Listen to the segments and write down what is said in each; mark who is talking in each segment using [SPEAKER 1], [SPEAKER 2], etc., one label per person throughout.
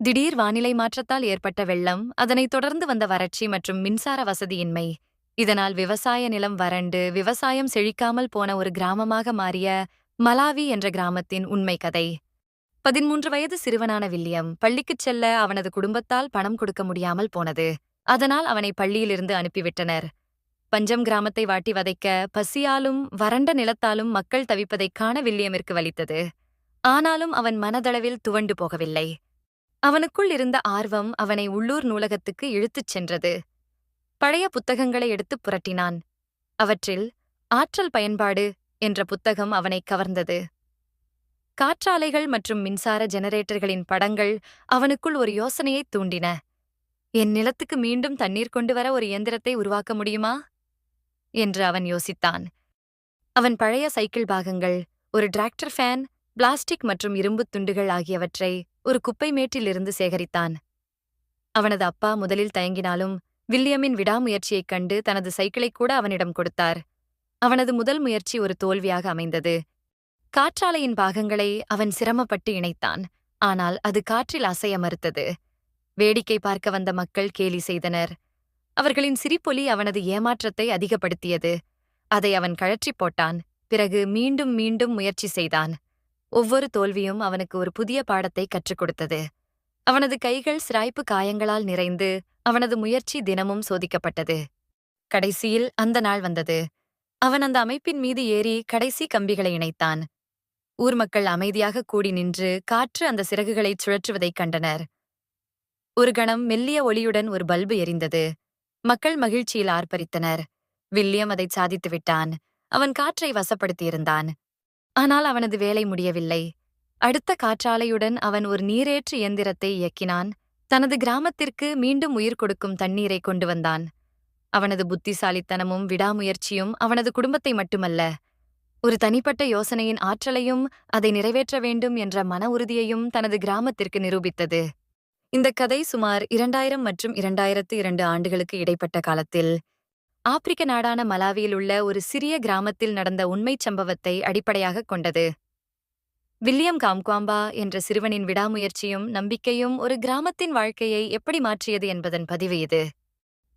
[SPEAKER 1] திடீர் வானிலை மாற்றத்தால் ஏற்பட்ட வெள்ளம் அதனைத் தொடர்ந்து வந்த வறட்சி மற்றும் மின்சார வசதியின்மை. இதனால் விவசாய நிலம் வறண்டு விவசாயம் செழிக்காமல் போன ஒரு கிராமமாக மாறிய மலாவி என்ற கிராமத்தின் உண்மை கதை. பதிமூன்று வயது சிறுவனான வில்லியம் பள்ளிக்குச் செல்ல அவனது குடும்பத்தால் பணம் கொடுக்க முடியாமல் போனது. அதனால் அவனை பள்ளியிலிருந்து அனுப்பிவிட்டனர். பஞ்சம் கிராமத்தை வாட்டி வதைக்க பசியாலும் வறண்ட நிலத்தாலும் மக்கள் தவிப்பதைக் காண வில்லியமிற்கு வலித்தது. ஆனாலும் அவன் மனதளவில் துவண்டு போகவில்லை. அவனுக்குள் இருந்த ஆர்வம் அவனை உள்ளூர் நூலகத்துக்கு இழுத்துச் சென்றது. பழைய புத்தகங்களை எடுத்துப் புரட்டினான். அவற்றில் ஆற்றல் பயன்பாடு என்ற புத்தகம் அவனை கவர்ந்தது. காற்றாலைகள் மற்றும் மின்சார ஜெனரேட்டர்களின் படங்கள் அவனுக்குள் ஒரு யோசனையைத் தூண்டின. என் நிலத்துக்கு மீண்டும் தண்ணீர் கொண்டு வர ஒரு இயந்திரத்தை உருவாக்க முடியுமா? என்று அவன் யோசித்தான். அவன் பழைய சைக்கிள் பாகங்கள் ஒரு டிராக்டர் ஃபேன் பிளாஸ்டிக் மற்றும் இரும்புத் துண்டுகள் ஆகியவற்றை ஒரு குப்பை மேட்டிலிருந்து சேகரித்தான். அவனது அப்பா முதலில் தயங்கினாலும் வில்லியமின் விடாமுயற்சியைக் கண்டு தனது சைக்கிளை கூட அவனிடம் கொடுத்தார். அவனது முதல் முயற்சி ஒரு தோல்வியாக அமைந்தது. காற்றாலையின் பாகங்களை அவன் சிரமப்பட்டு இணைத்தான். ஆனால் அது காற்றில் அசைய மறுத்தது. வேடிக்கை பார்க்க வந்த மக்கள் கேலி செய்தனர். அவர்களின் சிரிப்பொலி அவனது ஏமாற்றத்தை அதிகப்படுத்தியது. அதை அவன் கழற்றிப் போட்டான். பிறகு மீண்டும் மீண்டும் முயற்சி செய்தான். ஒவ்வொரு தோல்வியும் அவனுக்கு ஒரு புதிய பாடத்தை கற்றுக் கொடுத்தது. அவனது கைகள் சிராய்ப்பு காயங்களால் நிறைந்து அவனது முயற்சி தினமும் சோதிக்கப்பட்டது. கடைசியில் அந்த நாள் வந்தது. அவன் அந்த அமைப்பின் மீது ஏறி கடைசி கம்பிகளை இணைத்தான். ஊர் மக்கள் அமைதியாக கூடி நின்று காற்று அந்த சிறகுகளைச் சுழற்றுவதைக் கண்டனர். ஒரு கணம் மெல்லிய ஒளியுடன் ஒரு பல்பு எரிந்தது. மக்கள் மகிழ்ச்சியில் ஆர்ப்பரித்தனர். வில்லியம் அதைச் சாதித்து விட்டான் அவன் காற்றை வசப்படுத்தியிருந்தான். ஆனால் அவனது வேலை முடியவில்லை. அடுத்த காற்றாலையுடன் அவன் ஒரு நீரேற்று இயந்திரத்தை இயக்கினான். தனது கிராமத்திற்கு மீண்டும் உயிர் கொடுக்கும் தண்ணீரை கொண்டு வந்தான். அவனது புத்திசாலித்தனமும் விடாமுயற்சியும் அவனது குடும்பத்தை மட்டுமல்ல. ஒரு தனிப்பட்ட யோசனையின் ஆற்றலையும் அதை நிறைவேற்ற வேண்டும் என்ற மன உறுதியையும் தனது கிராமத்திற்கு நிரூபித்தது. இந்த கதை சுமார் இரண்டாயிரம் மற்றும் இரண்டாயிரத்து இரண்டு ஆண்டுகளுக்கு இடைப்பட்ட காலத்தில் ஆப்பிரிக்க நாடான மலாவியில் உள்ள ஒரு சிறிய கிராமத்தில் நடந்த உண்மைச் சம்பவத்தை அடிப்படையாகக் கொண்டது. வில்லியம் காம்குவாம்பா என்ற சிறுவனின் விடாமுயற்சியும் நம்பிக்கையும் ஒரு கிராமத்தின் வாழ்க்கையை எப்படி மாற்றியது என்பதன் பதிவு இது.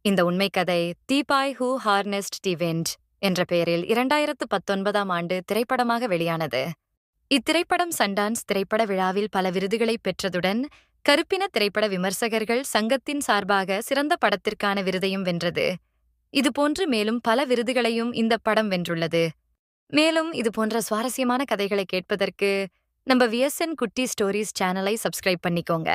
[SPEAKER 1] இந்த உண்மைக் கதை தீபாய் ஹூ ஹார்னெஸ்ட் தி வெண்ட் என்ற பெயரில் இரண்டாயிரத்து பத்தொன்பதாம் ஆண்டு திரைப்படமாக வெளியானது. இத்திரைப்படம் சண்டான்ஸ் திரைப்பட விழாவில் பல விருதுகளை பெற்றதுடன் கருப்பின திரைப்பட விமர்சகர்கள் சங்கத்தின் சார்பாக சிறந்த படத்திற்கான விருதையும் வென்றது. இதுபோன்று மேலும் பல விருதுகளையும் இந்த படம் வென்றுள்ளது. மேலும் இது போன்ற சுவாரஸ்யமான கதைகளை கேட்பதற்கு நம்ம விஎஸ்என் குட்டி ஸ்டோரிஸ் சேனலை சப்ஸ்கிரைப் பண்ணிக்கோங்க.